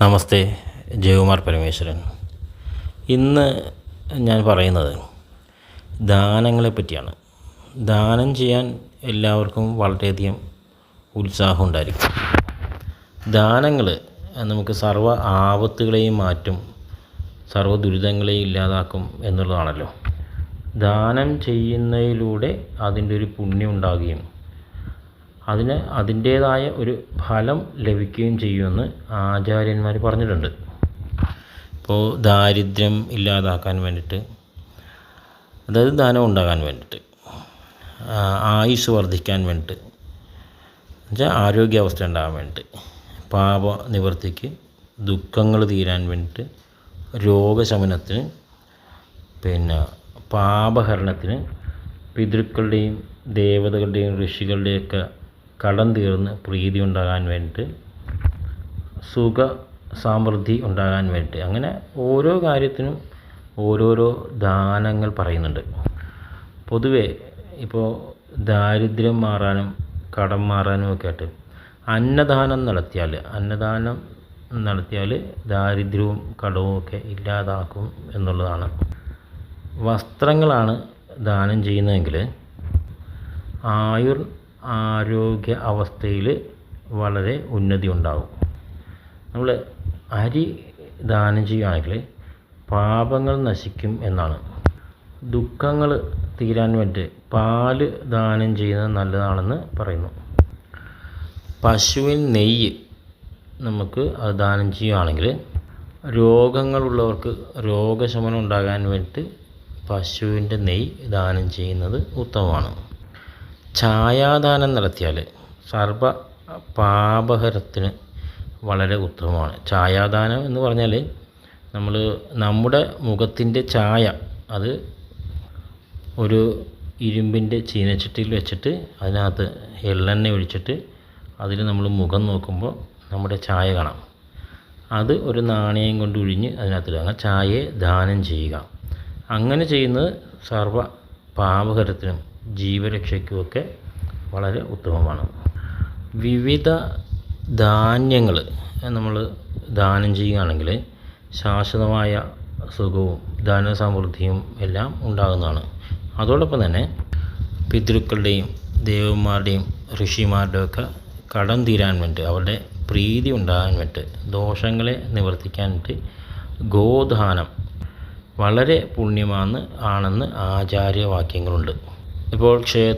നമസ്തേ ജയകുമാർ പരമേശ്വരൻ. ഇന്ന് ഞാൻ പറയുന്നത് ദാനങ്ങളെ പറ്റിയാണ്. ദാനം ചെയ്യാൻ എല്ലാവർക്കും വളരെയധികം ഉത്സാഹം ഉണ്ടായിരിക്കും. ദാനങ്ങൾ നമുക്ക് സർവ ആപത്തുകളെയും മാറ്റും സർവ ദുരിതങ്ങളെയും ഇല്ലാതാക്കും എന്നുള്ളതാണല്ലോ. ദാനം ചെയ്യുന്നതിലൂടെ അതിന്റെ ഒരു പുണ്യം ഉണ്ടാകുകയും അതിന് അതിന്റേതായ ഒരു ഫലം ലഭിക്കുകയും ചെയ്യുമെന്ന് ആചാര്യന്മാർ പറഞ്ഞിട്ടുണ്ട്. ഇപ്പോൾ ദാരിദ്ര്യം ഇല്ലാതാക്കാൻ വേണ്ടിയിട്ട് അതായത് ധനം ഉണ്ടാകാൻ വേണ്ടിയിട്ട് ആയുസ് വർദ്ധിക്കാൻ വേണ്ടിയിട്ട് എന്നുവെച്ചാൽ ആരോഗ്യാവസ്ഥ ഉണ്ടാകാൻ വേണ്ടിയിട്ട് പാപ നിവർത്തിക്ക് ദുഃഖങ്ങൾ തീരാൻ വേണ്ടിയിട്ട് രോഗശമനത്തിന് പിന്നെ പാപഹരണത്തിന് പിതൃക്കളുടെയും ദേവതകളുടെയും ഋഷികളുടെയൊക്കെ കടം തീർന്ന് പ്രീതി ഉണ്ടാകാൻ വേണ്ടിയിട്ട് സുഖ സമൃദ്ധി ഉണ്ടാകാൻ വേണ്ടിയിട്ട്. അങ്ങനെ ഓരോ കാര്യത്തിനും ഓരോരോ ദാനങ്ങൾ പറയുന്നുണ്ട്. പൊതുവെ ഇപ്പോൾ ദാരിദ്ര്യം മാറാനും കടം മാറാനും ഒക്കെ ആയിട്ട് അന്നദാനം നടത്തിയാൽ അന്നദാനം നടത്തിയാൽ ദാരിദ്ര്യവും കടവും ഒക്കെ ഇല്ലാതാക്കും എന്നുള്ളതാണ്. വസ്ത്രങ്ങളാണ് ദാനം ചെയ്യുന്നതെങ്കിൽ ആയുർ ആരോഗ്യ അവസ്ഥയിൽ വളരെ ഉന്നതി ഉണ്ടാകും. നമ്മൾ അരി ദാനം ചെയ്യുകയാണെങ്കിൽ പാപങ്ങൾ നശിക്കും എന്നാണ്. ദുഃഖങ്ങൾ തീരാൻ വേണ്ടി പാൽ ദാനം ചെയ്യുന്നത് നല്ലതാണെന്ന് പറയുന്നു. പശുവിൻ നെയ്യ് നമുക്ക് അത് ദാനം ചെയ്യുകയാണെങ്കിൽ രോഗങ്ങളുള്ളവർക്ക് രോഗശമനം ഉണ്ടാകാൻ വേണ്ടിയിട്ട് പശുവിന്റെ നെയ്യ് ദാനം ചെയ്യുന്നത് ഉത്തമമാണ്. ഛായാദാനം നടത്തിയാൽ സർവ പാപഹരത്തിന് വളരെ ഉത്തമമാണ്. ഛായാദാനം എന്ന് പറഞ്ഞാൽ നമ്മൾ നമ്മുടെ മുഖത്തിന്റെ ഛായ അത് ഒരു ഇരുമ്പിന്റെ ചീനച്ചട്ടിയിൽ വെച്ചിട്ട് അതിനകത്ത് എള്ളെണ്ണ ഒഴിച്ചിട്ട് അതിൽ നമ്മൾ മുഖം നോക്കുമ്പോൾ നമ്മുടെ ഛായ കാണാം. അത് ഒരു നാണയം കൊണ്ട് ഒഴിഞ്ഞ് അതിനകത്തിടുക. അങ്ങനെ ഛായയെ ദാനം ചെയ്യുക. അങ്ങനെ ചെയ്യുന്നത് സർവ പാപകരത്തിനും ജീവരക്ഷയ്ക്കുമൊക്കെ വളരെ ഉത്തമമാണ്. വിവിധ ധാന്യങ്ങൾ നമ്മൾ ദാനം ചെയ്യുകയാണെങ്കിൽ ശാശ്വതമായ സുഖവും ധനസമൃദ്ധിയും എല്ലാം ഉണ്ടാകുന്നതാണ്. അതോടൊപ്പം തന്നെ പിതൃക്കളുടെയും ദേവന്മാരുടെയും ഋഷിമാരുടെയും ഒക്കെ കടം തീരാൻ വേണ്ടി അവരുടെ പ്രീതി ഉണ്ടാകാൻ വേണ്ടി ദോഷങ്ങളെ നിവർത്തിക്കാൻ ഗോദാനം വളരെ പുണ്യമാണെന്ന് ആണെന്ന് ആചാര്യവാക്യങ്ങളുണ്ട്. ഇപ്പോൾ ക്ഷേത്ര